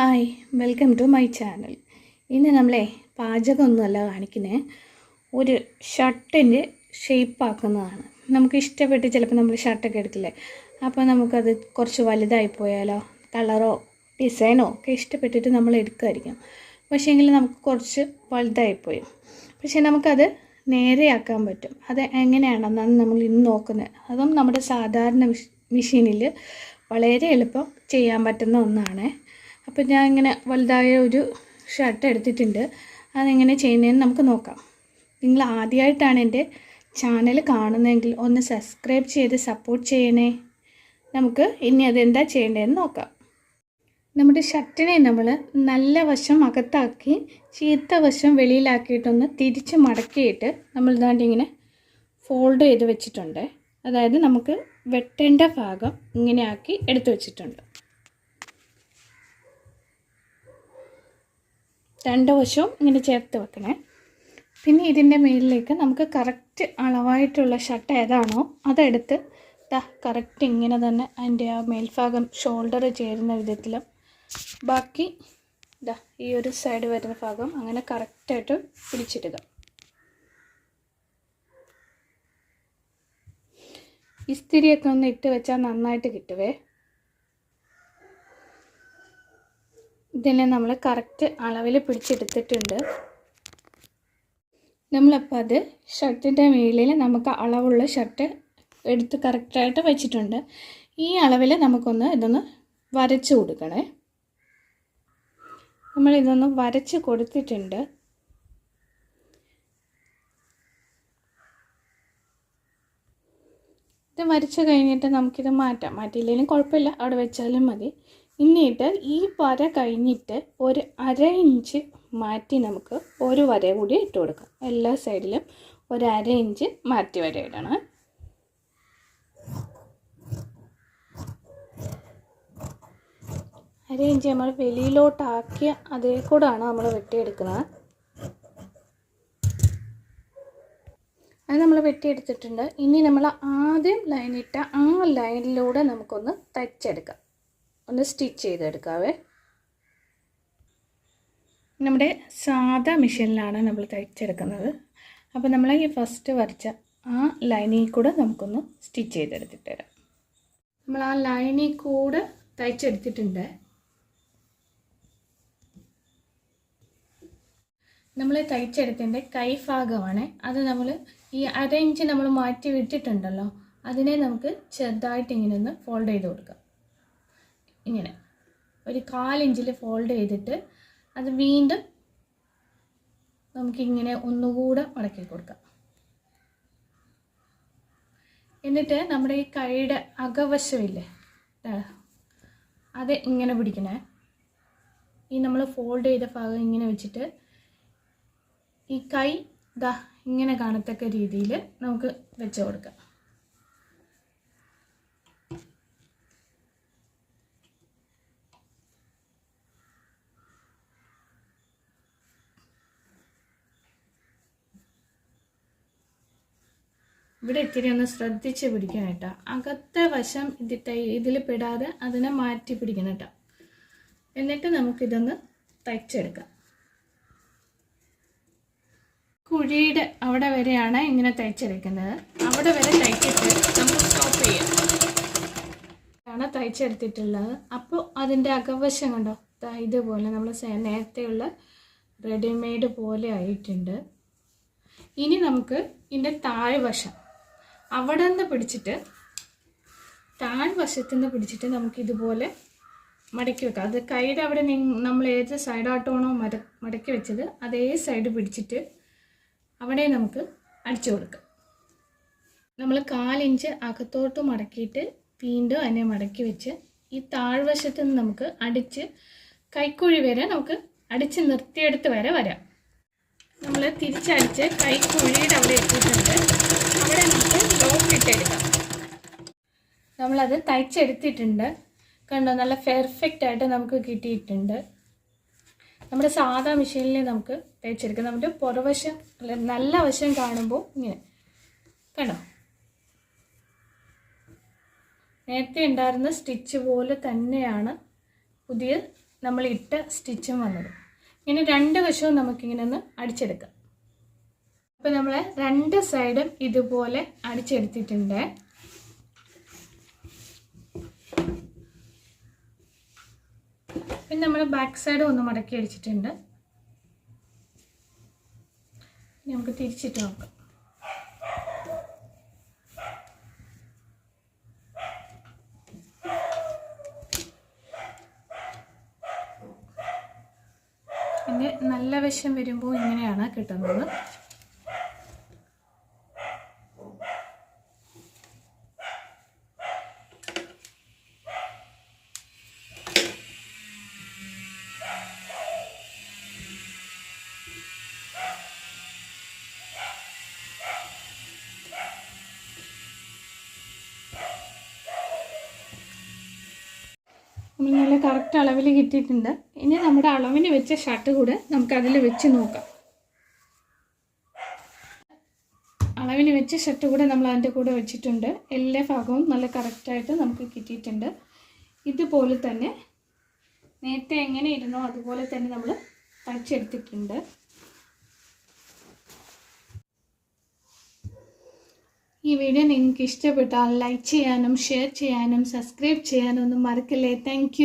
Hi welcome to my channel. ഇന്ന് നമ്മളെ പാചകം പാചകമൊന്നുമല്ല കാണിക്കുന്നത് ഒരു ഷർട്ടിന്റെ ഷേപ്പാക്കുന്നതാണ്. നമുക്ക് ഇഷ്ടപ്പെട്ട് ചിലപ്പോൾ നമ്മൾ ഷർട്ടൊക്കെ എടുക്കില്ലേ? അപ്പോൾ നമുക്കത് കുറച്ച് വലുതായി പോയാലോ കളറോ ഡിസൈനോ ഒക്കെ ഇഷ്ടപ്പെട്ടിട്ട് നമ്മൾ എടുക്കുമായിരിക്കും. പക്ഷേ എങ്കിൽ നമുക്ക് കുറച്ച് വലുതായിപ്പോയി പക്ഷേ നമുക്കത് നേരെയാക്കാൻ പറ്റും. അത് എങ്ങനെയാണെന്നാണ് നമ്മൾ ഇന്ന് നോക്കുന്നത്. അതും നമ്മുടെ സാധാരണ മെഷീനിൽ വളരെ എളുപ്പം ചെയ്യാൻ പറ്റുന്ന ഒന്നാണ്. അപ്പോൾ ഞാൻ ഇങ്ങനെ വലുതായ ഒരു ഷർട്ട് എടുത്തിട്ടുണ്ട്. അതെങ്ങനെ ചെയ്യുന്നതെന്ന് നമുക്ക് നോക്കാം. നിങ്ങൾ ആദ്യമായിട്ടാണ് എന്റെ ചാനൽ കാണുന്നതെങ്കിൽ ഒന്ന് സബ്സ്ക്രൈബ് ചെയ്ത് സപ്പോർട്ട് ചെയ്യണേ. നമുക്ക് ഇനി അതെന്താ ചെയ്യേണ്ടതെന്ന് നോക്കാം. നമ്മുടെ ഷർട്ടിനെ നമ്മൾ നല്ല വശം അകത്താക്കി ചീത്ത വശം വെളിയിലാക്കിയിട്ടൊന്ന് തിരിച്ച് മടക്കിയിട്ട് നമ്മൾ ഇതാണ്ട് ഇങ്ങനെ ഫോൾഡ് ചെയ്ത് വെച്ചിട്ടുണ്ട്. അതായത് നമുക്ക് വെട്ടേണ്ട ഭാഗം ഇങ്ങനെയാക്കി എടുത്തു വെച്ചിട്ടുണ്ട്. രണ്ട് വശവും ഇങ്ങനെ ചേർത്ത് വെക്കണേ. പിന്നെ ഇതിന്റെ മുകളിലേക്ക് നമുക്ക് കറക്റ്റ് അളവായിട്ടുള്ള ഷർട്ട് ഏതാണോ അതെടുത്ത് ദാ കറക്റ്റ് ഇങ്ങനെ തന്നെ അതിന്റെ ആ മേൽഭാഗം ഷോൾഡർ ചേരുന്ന വിധത്തിലും ബാക്കി ദാ ഈ ഒരു സൈഡ് വരുന്ന ഭാഗം അങ്ങനെ കറക്റ്റായിട്ട് പിടിച്ചിടുക. ഇസ്തിരിയൊക്കെ ഒന്ന് ഇട്ട് വെച്ചാൽ നന്നായിട്ട് കിട്ടുവേ. ഇതിനെ നമ്മൾ കറക്റ്റ് അളവിൽ പിടിച്ചെടുത്തിട്ടുണ്ട്. നമ്മളപ്പോൾ അത് ഷർട്ടിന്റെ മുകളിൽ നമുക്ക് അളവുള്ള ഷർട്ട് എടുത്ത് കറക്റ്റായിട്ട് വെച്ചിട്ടുണ്ട്. ഈ അളവിൽ നമുക്കൊന്ന് ഇതൊന്ന് വരച്ച് കൊടുക്കണേ. നമ്മൾ ഇതൊന്ന് വരച്ച് കൊടുത്തിട്ടുണ്ട്. ഇത് വരച്ച് കഴിഞ്ഞിട്ട് നമുക്കിത് മാറ്റാം. മാറ്റിയില്ലെങ്കിലും കുഴപ്പമില്ല. അവിടെ വെച്ചാലും മതി. എന്നിട്ട് ഈ വര കഴിഞ്ഞിട്ട് ഒരു അര ഇഞ്ച് മാറ്റി നമുക്ക് ഒരു വര കൂടി ഇട്ട് കൊടുക്കാം. എല്ലാ സൈഡിലും ഒരു അര ഇഞ്ച് മാറ്റി വര ഇടണം. അര ഇഞ്ച് നമ്മൾ വെളിയിലോട്ടാക്കിയ അതേ കൂടാണ് നമ്മൾ വെട്ടിയെടുക്കുന്നത്. അത് നമ്മൾ വെട്ടിയെടുത്തിട്ടുണ്ട്. ഇനി നമ്മൾ ആദ്യം ലൈനിട്ട ആ ലൈനിലൂടെ നമുക്കൊന്ന് തയ്ച്ചെടുക്കാം. ഒന്ന് സ്റ്റിച്ച് ചെയ്തെടുക്കാവേ. നമ്മുടെ സാധാ മിഷീനിലാണ് നമ്മൾ തയ്ച്ചെടുക്കുന്നത്. അപ്പോൾ നമ്മൾ ഈ ഫസ്റ്റ് വരച്ച ആ ലൈനിൽ കൂടെ നമുക്കൊന്ന് സ്റ്റിച്ച് ചെയ്തെടുത്തിട്ട് തരാം നമ്മൾ ആ ലൈനിൽ കൂടെ തയ്ച്ചെടുത്തിട്ടുണ്ട്. നമ്മൾ തയ്ച്ചെടുത്തതിന്റെ കൈഭാഗമാണ് അത് നമ്മൾ ഈ അര ഇഞ്ച് നമ്മൾ മാറ്റി വിട്ടിട്ടുണ്ടല്ലോ. അതിനെ നമുക്ക് ചെറുതായിട്ട് ഇങ്ങനെ ഒന്ന് ഫോൾഡ് ചെയ്ത് കൊടുക്കാം. ഇങ്ങനെ ഒരു കാലിഞ്ചിൽ ഫോൾഡ് ചെയ്തിട്ട് അത് വീണ്ടും നമുക്കിങ്ങനെ ഒന്നുകൂടെ മടക്കി കൊടുക്കാം. എന്നിട്ട് നമ്മുടെ ഈ കൈയുടെ അകവശമില്ലേ അത് ഇങ്ങനെ പിടിക്കണേ. ഈ നമ്മൾ ഫോൾഡ് ചെയ്ത ഭാഗം ഇങ്ങനെ വെച്ചിട്ട് ഈ കൈ ദാ ഇങ്ങനെ കാണത്തക്ക രീതിയിൽ നമുക്ക് വെച്ച് കൊടുക്കാം. ഇവിടെ ഇത്തിരി ഒന്ന് ശ്രദ്ധിച്ച് പിടിക്കണം കേട്ടോ. അകത്തെ വശം ഇതിട്ട് ഇതിൽ പെടാതെ അതിനെ മാറ്റി പിടിക്കണം കേട്ടോ. എന്നിട്ട് നമുക്കിതൊന്ന് തയ്ച്ചെടുക്കാം. കുഴിയുടെ അവിടെ വരെയാണ് ഇങ്ങനെ തയ്ച്ചെടുക്കുന്നത്. അവിടെ വരെ തയ്ച്ചിട്ട് നമുക്ക് സ്റ്റോപ്പ് ചെയ്യാം. ആണ് തയ്ച്ചെടുത്തിട്ടുള്ളത്. അപ്പോൾ അതിന്റെ അകവശം കണ്ടോ? ഇതുപോലെ നമ്മൾ നേരത്തെയുള്ള റെഡിമെയ്ഡ് പോലെ ആയിട്ടുണ്ട്. ഇനി നമുക്ക് ഇതിന്റെ താഴ്വശം അവിടെ നിന്ന് പിടിച്ചിട്ട് താഴ്വശത്തു നിന്ന് പിടിച്ചിട്ട് നമുക്ക് ഇതുപോലെ മടക്കി വെക്കാം. അത് കൈയുടെ അവിടെ നമ്മൾ ഏത് സൈഡാട്ടോണോ മര മടക്കി വെച്ചത് അതേ സൈഡ് പിടിച്ചിട്ട് അവിടെ നമുക്ക് അടിച്ചു കൊടുക്കാം. നമ്മൾ കാലിഞ്ച് അകത്തോട്ട് മടക്കിയിട്ട് വീണ്ടും അതിനെ മടക്കി വെച്ച് ഈ താഴ്വശത്ത് നിന്ന് നമുക്ക് അടിച്ച് കൈക്കുഴി വരെ നമുക്ക് അടിച്ച് നിർത്തിയെടുത്ത് വരെ വരാം. നമ്മൾ തിരിച്ചടിച്ച് കൈ കുഴിയുടെ അവിടെ എത്തിയിട്ടുണ്ട്. അവിടെ നമുക്ക് ലോക്ക് ഇട്ടെടുക്കാം. നമ്മളത് തയ്ച്ചെടുത്തിട്ടുണ്ട്. കണ്ടോ നല്ല പെർഫെക്റ്റ് ആയിട്ട് നമുക്ക് കിട്ടിയിട്ടുണ്ട്. നമ്മുടെ സാധാ മെഷീനിൽ നമുക്ക് തയ്ച്ചെടുക്കാം. നമ്മുടെ പുറവശം നല്ല വശം കാണുമ്പോൾ ഇങ്ങനെ. കണ്ടോ? നേരത്തെ ഉണ്ടായിരുന്ന സ്റ്റിച്ച് പോലെ തന്നെയാണ് പുതിയ നമ്മൾ ഇട്ട സ്റ്റിച്ചും വന്നത്. ഇങ്ങനെ രണ്ട് വശവും നമുക്കിങ്ങനെ ഒന്ന് അടിച്ചെടുക്കാം. അപ്പോൾ നമ്മൾ രണ്ട് സൈഡും ഇതുപോലെ അടിച്ചെടുത്തിട്ടുണ്ട്. പിന്നെ നമ്മൾ ബാക്ക് സൈഡും ഒന്ന് മടക്കി അടിച്ചിട്ടുണ്ട്. നമുക്ക് തിരിച്ചിട്ട് നോക്കാം. പിന്നെ നല്ല വശം വരുമ്പോൾ ഇങ്ങനെയാണ് കിട്ടുന്നത്. നല്ല കറക്റ്റ് അളവിൽ കിട്ടിയിട്ടുണ്ട്. ഇനി നമ്മുടെ അളവിന് വെച്ച ഷർട്ട് കൂടെ നമുക്ക് അതിൽ വെച്ച് നോക്കാം. അളവിന് വെച്ച ഷർട്ട് കൂടെ നമ്മൾ അതിന്റെ കൂടെ വെച്ചിട്ടുണ്ട്. എല്ലാ ഭാഗവും നല്ല കറക്റ്റായിട്ട് നമുക്ക് കിട്ടിയിട്ടുണ്ട്. ഇതുപോലെ തന്നെ നേരത്തെ എങ്ങനെ ഇരുന്നോ അതുപോലെ തന്നെ നമ്മൾ തയ്ച്ചെടുത്തിട്ടുണ്ട്. ഈ വീഡിയോ നിങ്ങൾക്ക് ഇഷ്ടപ്പെട്ടാൽ ലൈക്ക് ചെയ്യാനും ഷെയർ ചെയ്യാനും സബ്സ്ക്രൈബ് ചെയ്യാനും ഒന്നും മറക്കല്ലേ. താങ്ക്